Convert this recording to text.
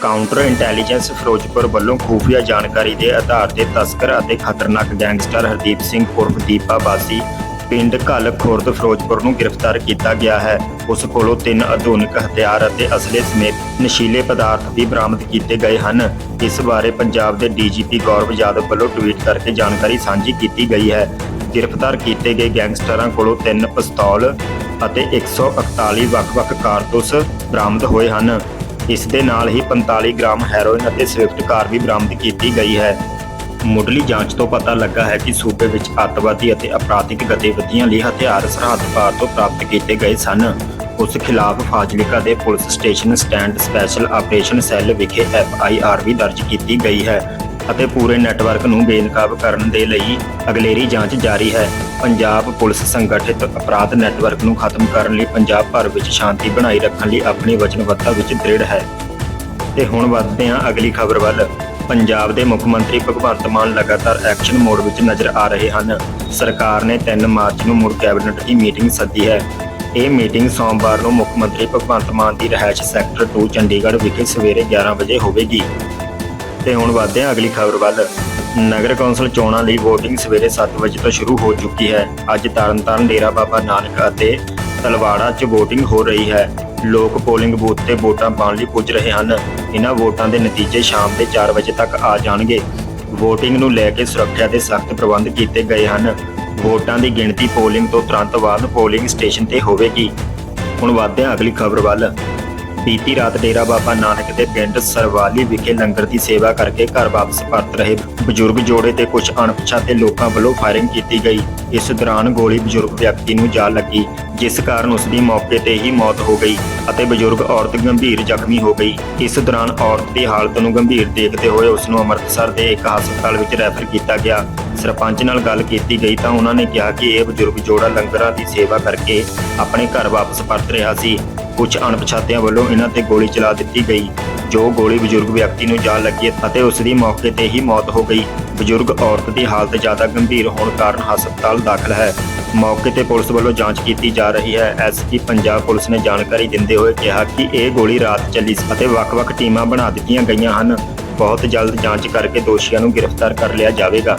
Counter intelligence Firozpur ਵੱਲੋਂ ਖੂਫੀਆ ਜਾਣਕਾਰੀ ਦੇ ਆਧਾਰ ਤੇ ਤਸਕਰ ਅਤੇ ਖਤਰਨਾਕ ਗੈਂਗਸਟਰ ਹਰਦੀਪ ਸਿੰਘ ਉਰਫ ਦੀਪਾ ਬਾਸੀ ਪਿੰਡ ਘੱਲ ਖੁਰਦ ਫਿਰੋਜ਼ਪੁਰ ਨੂੰ ਗ੍ਰਿਫਤਾਰ ਕੀਤਾ ਗਿਆ ਹੈ। ਉਸ ਕੋਲੋਂ ਤਿੰਨ ਆਧੁਨਿਕ ਹਥਿਆਰ ਅਤੇ ਅਸਲੇ ਸਮੇਤ ਨਸ਼ੀਲੇ ਪਦਾਰਥ ਵੀ ਬਰਾਮਦ ਕੀਤੇ ਗਏ ਹਨ। ਇਸ ਬਾਰੇ ਪੰਜਾਬ ਦੇ ਡੀਜੀਪੀ ਗੌਰਵ ਯਾਦਵ ਵੱਲੋਂ ਟਵੀਟ ਕਰਕੇ ਜਾਣਕਾਰੀ ਸਾਂਝੀ ਕੀਤੀ ਗਈ ਹੈ। ਗ੍ਰਿਫਤਾਰ ਕੀਤੇ ਗਏ ਗੈਂਗਸਟਰਾਂ ਕੋਲੋਂ ਤਿੰਨ ਪਿਸਤੌਲ ਅਤੇ 141 ਵੱਖ-ਵੱਖ ਕਾਰਤੂਸ ਬਰਾਮਦ ਹੋਏ ਹਨ। ਇਸ ਦੇ ਨਾਲ ਹੀ 45 ਗ੍ਰਾਮ ਹੈਰੋਇਨ ਅਤੇ ਸਵਿਫਟ ਕਾਰ ਵੀ ਬਰਾਮਦ ਕੀਤੀ ਗਈ ਹੈ। ਮੁੱਢਲੀ ਜਾਂਚ ਤੋਂ ਪਤਾ ਲੱਗਾ ਹੈ ਕਿ ਸੂਬੇ ਵਿੱਚ ਅੱਤਵਾਦੀ ਅਤੇ ਅਪਰਾਧਿਕ ਗਤੀਵਿਧੀਆਂ ਲਈ ਹਥਿਆਰ ਸਰਹੱਦ ਪਾਰ ਤੋਂ ਪ੍ਰਾਪਤ ਕੀਤੇ ਗਏ ਸਨ। ਉਸ ਖਿਲਾਫ ਫਾਜ਼ਿਲਕਾ ਦੇ police station stand special operation cell ਵਿਖੇ ਐਫ ਆਈ ਆਰ ਵੀ ਦਰਜ ਕੀਤੀ ਗਈ ਹੈ। ਅਤੇ ਪੂਰੇ ਨੈਟਵਰਕ ਨੂੰ ਬੇਨਕਾਬ ਕਰਨ ਦੇ ਲਈ ਅਗਲੇਰੀ ਜਾਂਚ ਜਾਰੀ ਹੈ। ਪੰਜਾਬ ਪੁਲਿਸ ਸੰਗਠਿਤ ਅਪਰਾਧ ਨੈਟਵਰਕ ਨੂੰ ਖਤਮ ਕਰਨ ਲਈ ਪੰਜਾਬ ਭਰ ਵਿੱਚ ਸ਼ਾਂਤੀ ਬਣਾਈ ਰੱਖਣ ਲਈ ਆਪਣੀ ਵਚਨਬੱਧਤਾ ਵਿੱਚ ਦ੍ਰਿੜ ਹੈ। ਤੇ ਹੁਣ ਵੱਧਦੇ ਹਾਂ ਅਗਲੀ ਖਬਰ ਵੱਲ। ਪੰਜਾਬ ਦੇ ਮੁੱਖ ਮੰਤਰੀ ਭਗਵੰਤ ਮਾਨ ਲਗਾਤਾਰ ਐਕਸ਼ਨ ਮੋਡ ਵਿੱਚ ਨਜ਼ਰ ਆ ਰਹੇ ਹਨ। ਸਰਕਾਰ ਨੇ 3 ਮਾਰਚ ਨੂੰ ਮੁੜ ਕੈਬਨਿਟ ਦੀ ਮੀਟਿੰਗ ਸੱਦੀ ਹੈ। ਇਹ ਮੀਟਿੰਗ ਸੋਮਵਾਰ ਨੂੰ ਮੁੱਖ ਮੰਤਰੀ ਭਗਵੰਤ ਮਾਨ ਦੀ ਰਿਹਾਇਸ਼ ਸੈਕਟਰ 2 ਚੰਡੀਗੜ੍ਹ ਵਿਖੇ ਸਵੇਰੇ 11 ਵਜੇ ਹੋਵੇਗੀ। ਤੇ ਹੁਣ ਵਧਦੇ ਹਾਂ ਅਗਲੀ ਖਬਰ ਵੱਲ। ਨਗਰ ਕੌਂਸਲ ਚੋਣਾਂ ਲਈ VOTING ਸਵੇਰੇ 7 ਵਜੇ ਤੋਂ ਸ਼ੁਰੂ ਹੋ ਚੁੱਕੀ ਹੈ। ਅੱਜ ਤਰਨਤਾਰਨ, ਡੇਰਾ ਬਾਬਾ ਨਾਨਕ ਅਤੇ ਤਲਵਾੜਾ 'ਚ VOTING ਹੋ ਰਹੀ ਹੈ। ਲੋਕ ਪੋਲਿੰਗ ਬੂਥ ਤੇ ਵੋਟਾਂ ਪਾਉਣ ਲਈ ਪੁੱਜ ਰਹੇ ਹਨ। ਇਹਨਾਂ ਵੋਟਾਂ ਦੇ ਨਤੀਜੇ ਸ਼ਾਮ ਦੇ 4 ਵਜੇ ਤੱਕ ਆ ਜਾਣਗੇ। VOTING ਨੂੰ ਲੈ ਕੇ ਸੁਰੱਖਿਆ ਦੇ ਸਖਤ ਪ੍ਰਬੰਧ ਕੀਤੇ ਗਏ ਹਨ। ਵੋਟਾਂ ਦੀ ਗਿਣਤੀ ਪੋਲਿੰਗ ਤੋਂ ਤੁਰੰਤ ਬਾਅਦ ਪੋਲਿੰਗ ਸਟੇਸ਼ਨ ਤੇ ਹੋਵੇਗੀ। ਹੁਣ ਵਧਦੇ ਹਾਂ ਅਗਲੀ ਖਬਰ ਵੱਲ। ਬੀਤੀ ਰਾਤ ਡੇਰਾ ਬਾਬਾ ਨਾਨਕ ਦੇ ਪਿੰਡ ਸਰਵਾਲੀ ਵਿਖੇ ਲੰਗਰ ਦੀ ਸੇਵਾ ਕਰਕੇ ਘਰ ਵਾਪਸ ਪਰਤ ਰਹੇ ਬਜ਼ੁਰਗ ਜੋੜੇ ਤੇ ਕੁਝ ਅਣਪਛਾਤੇ ਲੋਕਾਂ ਵੱਲੋਂ ਫਾਇਰਿੰਗ ਕੀਤੀ ਗਈ। ਇਸ ਦੌਰਾਨ ਗੋਲੀ ਬਜ਼ੁਰਗ ਵਿਅਕਤੀ ਨੂੰ ਜਾ ਲੱਗੀ, ਜਿਸ ਕਾਰਨ ਉਸ ਦੀ ਮੌਕੇ ਤੇ ਹੀ ਮੌਤ ਹੋ ਗਈ ਅਤੇ ਬਜ਼ੁਰਗ ਔਰਤ ਗੰਭੀਰ ਜ਼ਖਮੀ ਹੋ ਗਈ। ਇਸ ਦੌਰਾਨ ਔਰਤ ਦੀ ਹਾਲਤ ਨੂੰ ਗੰਭੀਰ ਦੇਖਦੇ ਹੋਏ ਉਸ ਨੂੰ ਅੰਮ੍ਰਿਤਸਰ ਦੇ ਇੱਕ ਹਸਪਤਾਲ ਵਿੱਚ ਰੈਫਰ ਕੀਤਾ ਗਿਆ। ਸਰਪੰਚ ਨਾਲ ਗੱਲ ਕੀਤੀ ਗਈ ਤਾਂ ਉਹਨਾਂ ਨੇ ਕਿਹਾ ਕਿ ਇਹ ਬਜ਼ੁਰਗ ਜੋੜਾ ਲੰਗਰਾਂ ਦੀ ਸੇਵਾ ਕਰਕੇ ਆਪਣੇ ਘਰ ਵਾਪਸ ਪਰਤ ਰਿਹਾ ਸੀ। ਕੁਝ ਅਣਪਛਾਤਿਆਂ ਵੱਲੋਂ ਇਹਨਾਂ ਤੇ ਗੋਲੀ ਚਲਾ ਦਿੱਤੀ ਗਈ, ਜੋ ਗੋਲੀ ਬਜ਼ੁਰਗ ਵਿਅਕਤੀ ਨੂੰ ਜਾ ਲੱਗੀ ਅਤੇ ਉਸ ਦੀ ਮੌਕੇ ਤੇ ਹੀ ਮੌਤ ਹੋ ਗਈ। ਬਜ਼ੁਰਗ ਔਰਤ ਦੀ ਹਾਲਤ ਜ਼ਿਆਦਾ ਗੰਭੀਰ ਹੋਣ ਕਾਰਨ ਹਸਪਤਾਲ ਦਾਖਲ ਹੈ। ਮੌਕੇ ਤੇ ਪੁਲਿਸ ਵੱਲੋਂ ਜਾਂਚ ਕੀਤੀ ਜਾ ਰਹੀ ਹੈ। ਐਸਪੀ ਪੰਜਾਬ ਪੁਲਿਸ ਨੇ ਜਾਣਕਾਰੀ ਦਿੰਦੇ ਹੋਏ ਕਿਹਾ ਕਿ ਇਹ ਗੋਲੀ ਰਾਤ ਚੱਲੀ ਅਤੇ ਵੱਖ-ਵੱਖ ਟੀਮਾਂ ਬਣਾ ਦਿੱਤੀਆਂ ਗਈਆਂ ਹਨ। ਬਹੁਤ ਜਲਦ ਜਾਂਚ ਕਰਕੇ ਦੋਸ਼ੀਆਂ ਨੂੰ ਗ੍ਰਿਫਤਾਰ ਕਰ ਲਿਆ ਜਾਵੇਗਾ।